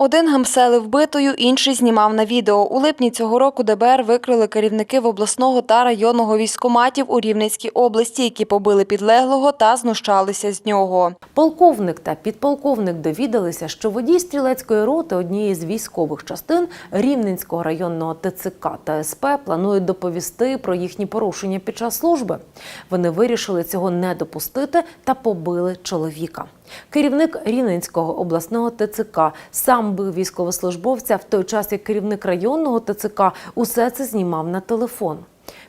Один гамселив битою, інший знімав на відео. У липні цього року ДБР викрили керівників обласного та районного військоматів у Рівненській області, які побили підлеглого та знущалися з нього. Полковник та підполковник довідалися, що водій стрілецької роти однієї з військових частин Рівненського районного ТЦК та СП планують доповісти про їхні порушення під час служби. Вони вирішили цього не допустити та побили чоловіка. Керівник Рівненського обласного ТЦК сам бив військовослужбовця в той час, як керівник районного ТЦК усе це знімав на телефон.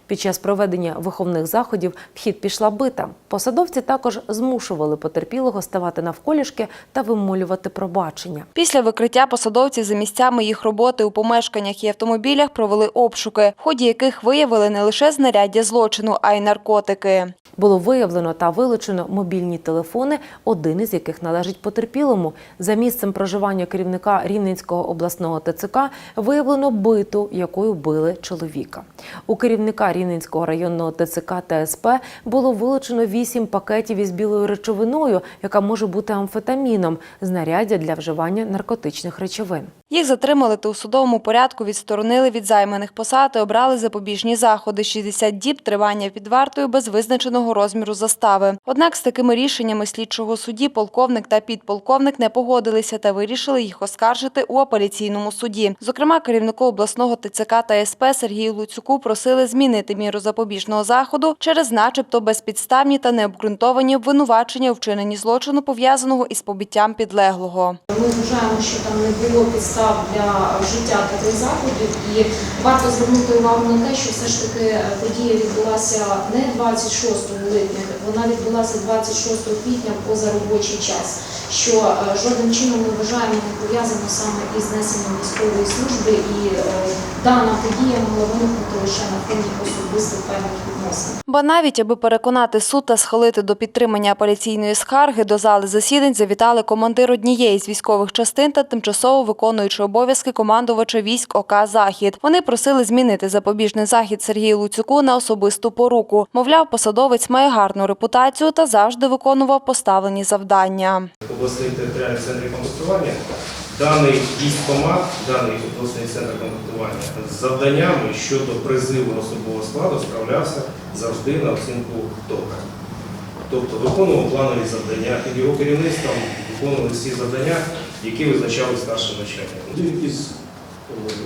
Під час проведення виховних заходів в хід пішла бита. Посадовці також змушували потерпілого ставати навколішки та вимолювати пробачення. Після викриття посадовці за місцями їх роботи у помешканнях і автомобілях провели обшуки, в ході яких виявили не лише знаряддя злочину, а й наркотики. Було виявлено та вилучено мобільні телефони, один із яких належить потерпілому. За місцем проживання керівника Рівненського обласного ТЦК виявлено биту, якою били чоловіка. У керівника Рівненського районного ТЦК та СП було вилучено вісім пакетів із білою речовиною, яка може бути амфетаміном, знаряддя для вживання наркотичних речовин. Їх затримали та у судовому порядку відсторонили від займаних посад і обрали запобіжні заходи 60 діб тривання під вартою без визначеного розміру застави. Однак з такими рішеннями слідчого судді полковник та підполковник не погодилися та вирішили їх оскаржити у апеляційному суді. Зокрема, керівнику обласного ТЦК та СП Сергію Луцюку просили змінити міру запобіжного заходу через начебто безпідставні та необґрунтовані обвинувачення у вчиненні злочину пов'язаного із побиттям підлеглого. Ми вважаємо, що там не було підстав для вжиття таких заходів, і варто звернути увагу на те, що все ж таки е, подія відбулася не 26 липня, вона відбулася 26 квітня поза робочий час, що е, жодним чином не вважаємо не пов'язано саме із несенням військової служби, і е, дана подія могла виникнути лише на фоні особистих певних відносин. Ба навіть, аби переконати суд та схилити до підтримання апеляційної скарги, до зали засідань завітали командир однієї з військових частин та тимчасово виконуючи обов'язки командувача військ ОК «Захід». Вони просили змінити запобіжний захід Сергію Луцюку на особисту поруку. Мовляв, посадовець має гарну репутацію та завжди виконував поставлені завдання. обласних територіальних центрів комплектування. Даний військкомат, даний обласний центр комплектування з завданнями щодо призиву особового складу справлявся завжди на оцінку ТОКа. Тобто виконував планові завдання, під його керівництвом виконували всі завдання, які визначали старшим начальником. Один із,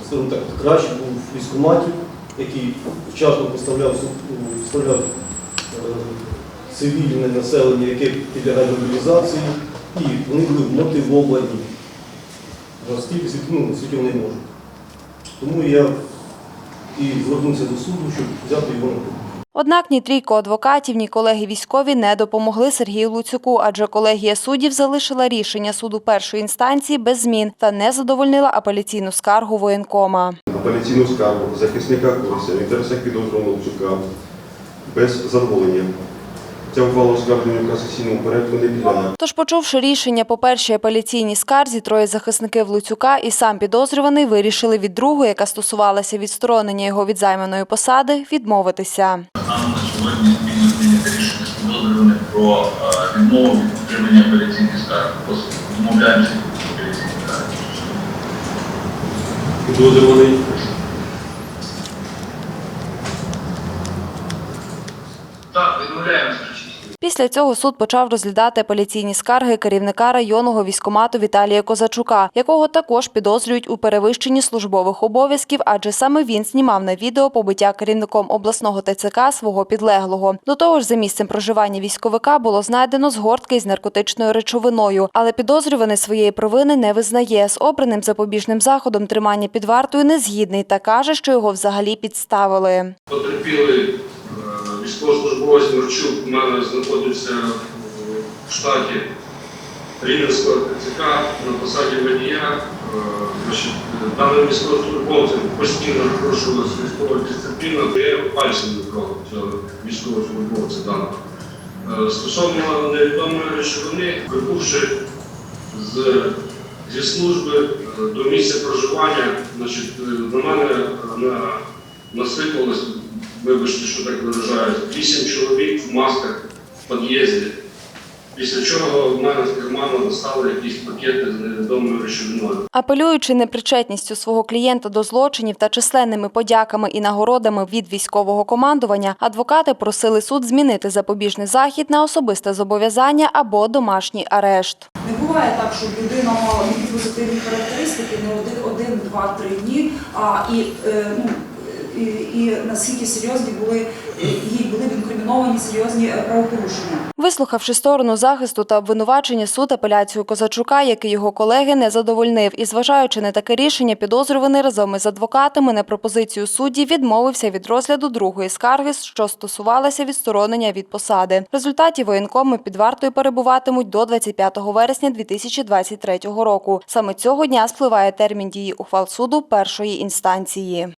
скажімо так, кращих був військкоматів, який вчасно поставляв, поставляв е, цивільне населення, яке підлягає мобілізації, і вони були мотивовані скільки, ну, скільки вони можуть. Тому я і звернувся до суду, щоб взяти його на руку. Однак ні трійко адвокатів, ні колеги військові не допомогли Сергію Луцюку, адже колегія суддів залишила рішення суду першої інстанції без змін та не задовольнила апеляційну скаргу воєнкома. апеляційну скаргу захисника Курця в інтересах підозрюваного Луцюка без задоволення. Ця ухвала оскарження касаційному порядку не підлягає. Тож, почувши рішення по першій апеляційній скарзі, троє захисників Луцюка і сам підозрюваний вирішили від другої, яка стосувалася відсторонення його від займаної посади, відмовитися. Нам на сьогодні спільно рішення з підозрюваним про е, відмову від отримання апеляційних скарг. Відмовляємося від апеляційних скарг. Підозрюваний Так, відмовляємося. Після цього суд почав розглядати апеляційні скарги керівника районного військомату Віталія Козачука, якого також підозрюють у перевищенні службових обов'язків, адже саме він знімав на відео побиття керівником обласного ТЦК свого підлеглого. До того ж, за місцем проживання військовика було знайдено згортки із наркотичною речовиною, але підозрюваний своєї провини не визнає. З обраним запобіжним заходом тримання під вартою не згідний та каже, що його взагалі підставили. Потерпілий військовослужбовець Мирчук у мене знаходиться в штаті Рівненського ТЦК на посаді водія. Е, Даним військовослужбовцем постійно порушувалася військова дисципліна, то я пальцем не трогав цього військовослужбовця даного. Е, Стосовно невідомої речовини, прибувши з, зі служби е, до місця проживання, значить, на мене на, насипалось, вибачте, що так виражаюсь, вісім чоловік в масках в під'їзді. Після чого в мене з карману достали якісь пакети з невідомою речовиною. Апелюючи непричетністю свого клієнта до злочинів та численними подяками і нагородами від військового командування, адвокати просили суд змінити запобіжний захід на особисте зобов'язання або домашній арешт. Не буває так, щоб людина мала позитивні характеристики не один, один, два, три дні, а і, е, ну, і, наскільки серйозні були е, їй були інкриміновані серйозні е, правопорушення. Вислухавши сторону захисту та обвинувачення, суд апеляцію Козачука, який його колеги не задовольнив, і зважаючи на таке рішення, підозрюваний разом із адвокатами на пропозицію судді відмовився від розгляду другої скарги, що стосувалася відсторонення від посади. В результаті воєнкоми під вартою перебуватимуть до 25 вересня 2023 року. Саме цього дня спливає термін дії ухвал суду першої інстанції.